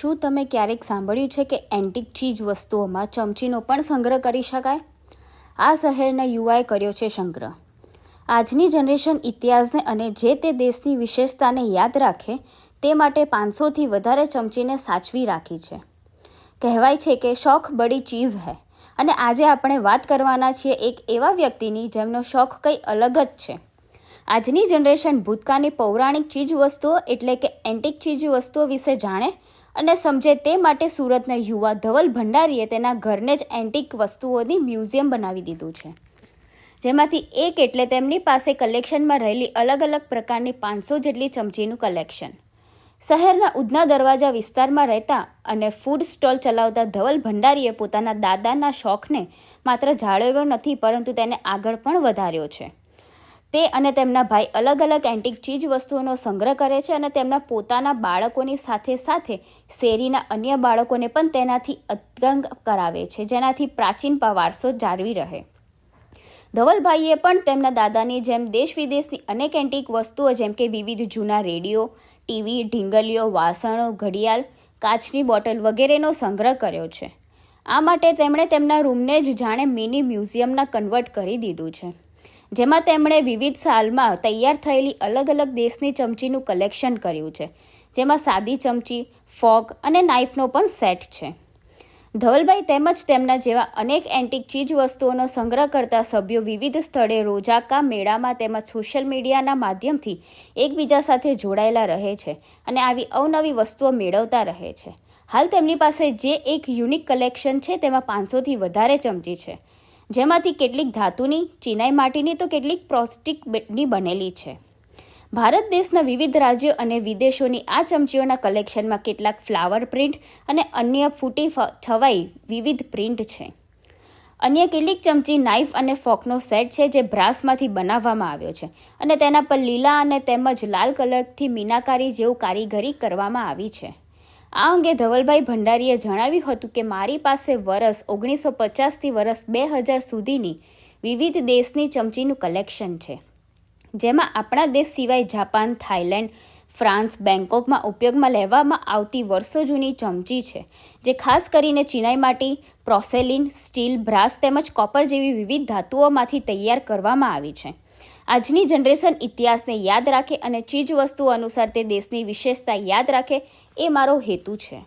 શું તમે ક્યારેક સાંભળ્યું છે કે એન્ટિક ચીજ વસ્તુઓમાં ચમચીનો પણ સંગ્રહ કરી શકાય? આ શહેરના યુવાએ કર્યો છે સંગ્રહ. આજની જનરેશન ઇતિહાસને અને જે તે દેશની વિશેષતાને યાદ રાખે, તે માટે પાંચસોથી વધારે ચમચીને સાચવી રાખી છે. કહેવાય છે કે શોખ બડી ચીઝ હૈ. અને આજે આપણે વાત કરવાના છીએ એક એવા વ્યક્તિની જેમનો શોખ કંઈ અલગ જ છે. આજની જનરેશન ભૂતકાળની પૌરાણિક ચીજ વસ્તુઓ એટલે કે એન્ટિક ચીજ વસ્તુઓ વિશે જાણે અને સમજે તે માટે સુરતના યુવા ધવલ ભંડારીએ તેના ઘરને જ એન્ટિક વસ્તુઓની મ્યુઝિયમ બનાવી દીધું છે. જેમાંથી એક એટલે તેમની પાસે કલેક્શનમાં રહેલી અલગ અલગ પ્રકારની પાંચસો જેટલી ચમચીનું કલેક્શન. શહેરના ઉધના દરવાજા વિસ્તારમાં રહેતા અને ફૂડ સ્ટોલ ચલાવતા ધવલ ભંડારીએ પોતાના દાદાના શોખને માત્ર જાળવ્યો નથી, પરંતુ તેને આગળ પણ વધાર્યો છે. તે અને તેમના ભાઈ અલગ અલગ એન્ટિક ચીજ વસ્તુઓનો સંગ્રહ કરે છે અને તેમના પોતાના બાળકોની સાથે સાથે શેરીના અન્ય બાળકોને પણ તેનાથી અતંગ કરાવે છે, જેનાથી પ્રાચીન વારસો જાળવી રહે. ધવલભાઈએ પણ તેમના દાદાની જેમ દેશ વિદેશની અનેક એન્ટિક વસ્તુઓ, જેમ કે વિવિધ જૂના રેડિયો, ટીવી, ઢીંગલીઓ, વાસણો, ઘડિયાળ, કાચની બોટલ વગેરેનો સંગ્રહ કર્યો છે. આ માટે તેમણે તેમના રૂમને જ જાણે મિની મ્યુઝિયમના કન્વર્ટ કરી દીધું છે. જેમાં તેમણે વિવિધ સાલમાં તૈયાર થયેલી અલગ અલગ દેશની ચમચીનું કલેક્શન કર્યું છે. જેમાં સાદી ચમચી ફોક અને નાઇફનો પણ સેટ છે. ધવલભાઈ તેમજ તેમના જેવા અનેક એન્ટિક ચીજ વસ્તુઓનો સંગ્રહ કરતા સભ્યો વિવિધ સ્થળે રોજાકા મેળામાં તેમજ સોશિયલ મીડિયાના માધ્યમથી એકબીજા સાથે જોડાયેલા રહે છે અને આવી અવનવી વસ્તુઓ મેળવતા રહે છે. હાલ તેમની પાસે જે એક યુનિક કલેક્શન છે તેમાં પાંચસોથી વધારે ચમચી છે. જેમાંથી કેટલીક ધાતુની, ચિનાઈ માટીની તો કેટલીક પ્લાસ્ટિકની બનેલી છે. ભારત દેશના વિવિધ રાજ્યો અને વિદેશોની આ ચમચીઓના કલેક્શનમાં કેટલાક ફ્લાવર પ્રિન્ટ અને અન્ય ફૂટી છવાઈ વિવિધ પ્રિન્ટ છે. અન્ય કેટલીક ચમચી નાઇફ અને ફોકનો સેટ છે જે બ્રાસમાંથી બનાવવામાં આવ્યો છે અને તેના પર લીલા અને તેમજ લાલ કલરથી મીનાકારી જેવું કારીગરી કરવામાં આવી છે. આ અંગે ધવલભાઈ ભંડારીએ જણાવ્યું હતું કે મારી પાસે વરસ ઓગણીસો પચાસથી વરસ બે હજાર સુધીની વિવિધ દેશની ચમચીનું કલેક્શન છે. જેમાં આપણા દેશ સિવાય જાપાન, થાઇલેન્ડ, ફ્રાન્સ બેંકોકમાં ઉપયોગમાં લેવામાં આવતી વર્ષો જૂની ચમચી છે, જે ખાસ કરીને ચિનાઈ માટી, પ્રોસેલિન, સ્ટીલ, બ્રાસ તેમજ કોપર જેવી વિવિધ ધાતુઓમાંથી તૈયાર કરવામાં આવી છે. આજની જનરેશન ઇતિહાસને યાદ રાખે અને ચીજ વસ્તુઓ અનુસાર તે દેશની વિશેષતા યાદ રાખે એ મારો હેતુ છે.